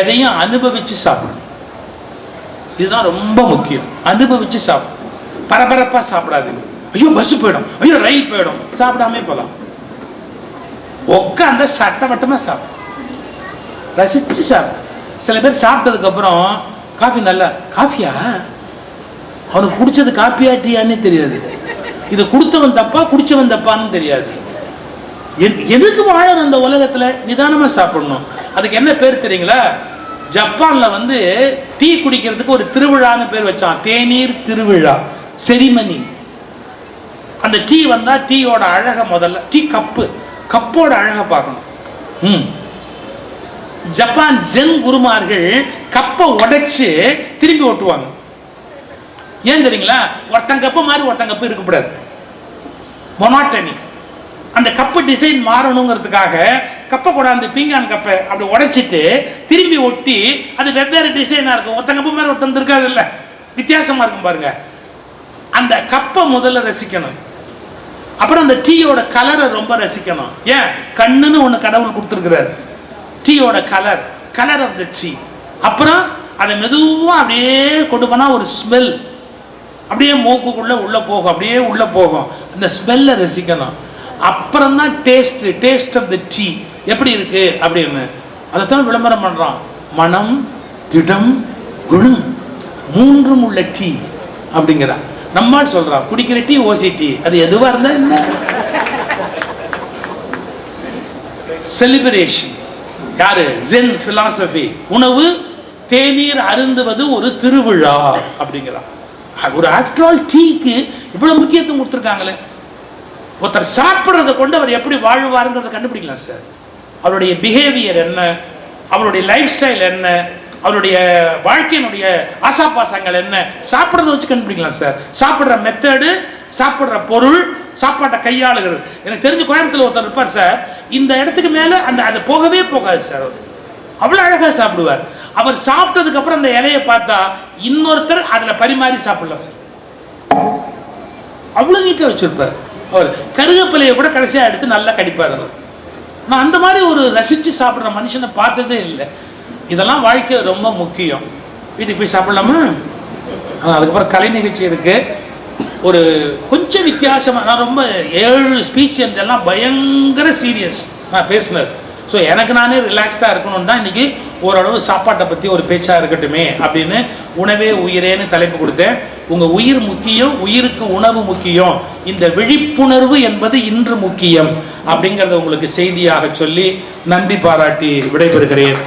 எதையும் அனுபவிச்சு சாப்பிடணும் இதுதான் ரொம்ப முக்கியம். அனுபவிச்சு சாப்பிடும் பரபரப்பா சாப்பிடாதீங்க. ஐயோ பஸ் போயிடும். ஐயோ ரயில் போயிடும். சாப்பிடாமே போகலாம். உட்காந்த சட்டவட்டமாக சாப்பிடும் ரசிச்சு சாப்பிடும் சில பேர் சாப்பிட்டதுக்கு அப்புறம் காஃபி நல்லா காஃபியா? அவனுக்கு குடிச்சது காப்பியா டீயான்னு தெரியாது. இது கொடுத்தவன் தப்பா குடிச்சவன் தப்பான்னு தெரியாது. எதுக்கு வாழற அந்த உலகத்துல? நிதானமா சாப்பிடணும். அதுக்கு என்ன பேர் தெரியுங்களா? ஜப்பான்ல வந்து டீ குடிக்கிறதுக்கு ஒரு திருவிழான்னு பேர் வச்சான். தேநீர் திருவிழா செரிமனி. அந்த டீ வந்தா டீயோட அழக முதல்ல டீ கப்பு கப்போட அழக பார்க்கணும். ம். ஜப்பான் ஜென் குருமார்கள் கப்பை உடைச்சு திரும்பி ஓட்டுவாங்க. ஏன் தெரியுங்களா? ஒருத்தன் கப்பு மாதிரி ஒருத்தன் கப்பு இருக்கக்கூடாது. மொனாட்டனி. அந்த கப்பு டிசைன் மாறணுங்கிறதுக்காக கப்பை கொடாந்து பீங்கான் கப்பை அப்படி உடைச்சிட்டு திரும்பி ஒட்டி அது வெவ்வேறு டிசைனாக இருக்கும். ஒருத்தன் கப்பு மேலே ஒருத்தன் இருக்காது இல்லை. வித்தியாசமா இருக்கும் பாருங்க. அந்த கப்பை முதல்ல ரசிக்கணும். அப்புறம் அந்த டீயோட கலரை ரொம்ப ரசிக்கணும். ஏன்? கண்ணுன்னு ஒன்று கடவுள் கொடுத்துருக்கிறார். டீயோட colour colour of the tea அப்புறம் அதை மெதுவாக அப்படியே கொண்டு போனால் ஒரு ஸ்மெல் அப்படியே மூக்குக்குள்ளே உள்ளே போகும் அப்படியே உள்ளே போகும். அந்த ஸ்மெல்லை ரசிக்கணும். அப்புறம் தான் taste taste of the tea எப்படி இருக்கு? அப்படின்னு. அதைத்தான் விளம்பரம் பண்றான். மனம் திடம் குணம் மூன்றும் உள்ள டீ அப்படிங்கிறான். நம்மால் சொல்றான் குடிக்கிற டீ ஓசி டீ அது எதுவா இருந்தா என்ன? செலிபிரேஷன் யாரு? ஜென் பிலாசபி உணவு தேநீர் அருந்துவது ஒரு திருவிழா அப்படிங்கிறான். ஒரு ஆஃப்டர் ஆல் டீக்கு இவ்வளவு முக்கியத்துவம் கொடுத்துருக்காங்களே. ஒருத்தர் சாப்பிட்றத கொண்டு அவர் எப்படி வாழ்வாருங்கிறத கண்டுபிடிக்கலாம் சார். அவருடைய பிஹேவியர் என்ன? அவருடைய லைஃப் ஸ்டைல் என்ன? அவருடைய வாழ்க்கையினுடைய ஆசாபாசங்கள் என்ன? சாப்பிட்றத வச்சு கண்டுபிடிக்கலாம் சார். சாப்பிட்ற மெத்தடு சாப்பிட்ற பொருள் சாப்பாட்டை கையாளுகிறது. எனக்கு தெரிஞ்ச கோயம்புத்தூர்ல ஒருத்தர் இருப்பார் சார். இந்த இடத்துக்கு மேலே அந்த அது போகவே போகாது சார் அவர். அவ்வளோ அழகாக சாப்பிடுவார். அவர் சாப்பிட்டதுக்கு அப்புறம் அந்த இலையை பார்த்தா இன்னொருத்தர் அதில் பரிமாறி சாப்பிடலாம் சார். அவ்வளோ நீட்டாக வச்சுருப்பார். அவர். கருகப்பிலையை கூட கடைசியாக எடுத்து நல்லா கடிப்பார் அவர். நான் அந்த மாதிரி ஒரு ரசித்து சாப்பிட்ற மனுஷனை பார்த்ததே இல்லை. இதெல்லாம் வாழ்க்கை ரொம்ப முக்கியம். வீட்டுக்கு போய் சாப்பிடலாமா? ஆனால் அதுக்கப்புறம் கலை நிகழ்ச்சி இருக்குது ஒரு கொஞ்சம் வித்தியாசமாக நான் ரொம்ப ஏழு ஸ்பீச் எல்லாம் பயங்கர சீரியஸ் நான் பேசினது. ஸோ எனக்கு நானே ரிலாக்ஸ்டாக இருக்கணும்னு தான் இன்றைக்கி ஓரளவு சாப்பாட்டை பற்றி ஒரு பேச்சாக இருக்கட்டுமே அப்படின்னு உணவே உயிரேன்னு தலைப்பு கொடுத்தேன். உங்கள் உயிர் முக்கியம் உயிருக்கு உணவு முக்கியம். இந்த விழிப்புணர்வு என்பது இன்று முக்கியம் அப்படிங்கிறத உங்களுக்கு செய்தியாக சொல்லி நன்றி பாராட்டி விடைபெறுகிறேன்.